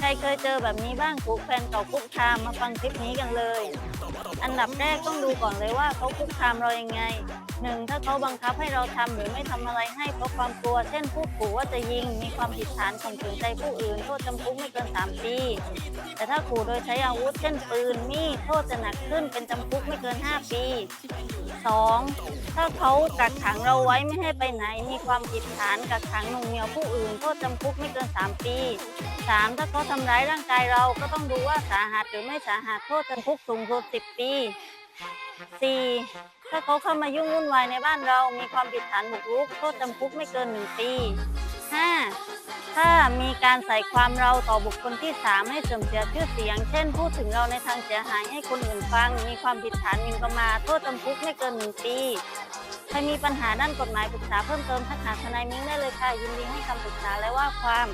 ใครเคยเจอแบบนี้บ้างถูกแฟนเก่าคุกคามมาฟังคลิปนี้กันเลย อันดับแรกต้องดูก่อนเลยว่าเขาคุกคามเรายังไงหนึ่งถ้าเขาบังคับให้เราทำหรือไม่ทำอะไรให้เพราะความกลัว เช่นพูดขู่ว่าจะยิง มีความผิดฐานข่มขืนใจผู้อื่น โทษจำคุกไม่เกิน 3 ปี แต่ถ้าขู่โดยใช้อาวุธ เช่นปืน มีด โทษจะหนักขึ้นเป็นจำคุกไม่เกิน 5 ปี 2. ถ้าเขากักขังเราไว้ไม่ให้ไปไหน มีความผิดฐานกักขังหน่วงเหนี่ยวผู้อื่น โทษจำคุกไม่เกิน 3 ปี 3. ถ้าเขาทำร้ายร่างกายเราก็ต้องดูว่าสาหัสหรือไม่สาหัสโทษจำคุกสูงสุด10ปี 4. ถ้าเขาเข้ามายุ่งวุ่นวายในบ้านเรา มีความผิดฐานบุกรุกโทษจำคุกไม่เกิน1ปี 5. ถ้ามีการใส่ความเราต่อบุคคลที่3ให้เสื่อมเสียชื่อเสียง เช่น พูดถึงเราในทางเสียหายให้คนอื่นฟัง มีความผิดฐานหมิ่นประมาทโทษจำคุกไม่เกิน1ปีใครมีปัญหาด้านกฎหมายปรึกษาเพิ่มเติมทักหาทนายมิ้งได้เลยค่ะยินดีให้คำปรึกษาและว่าความ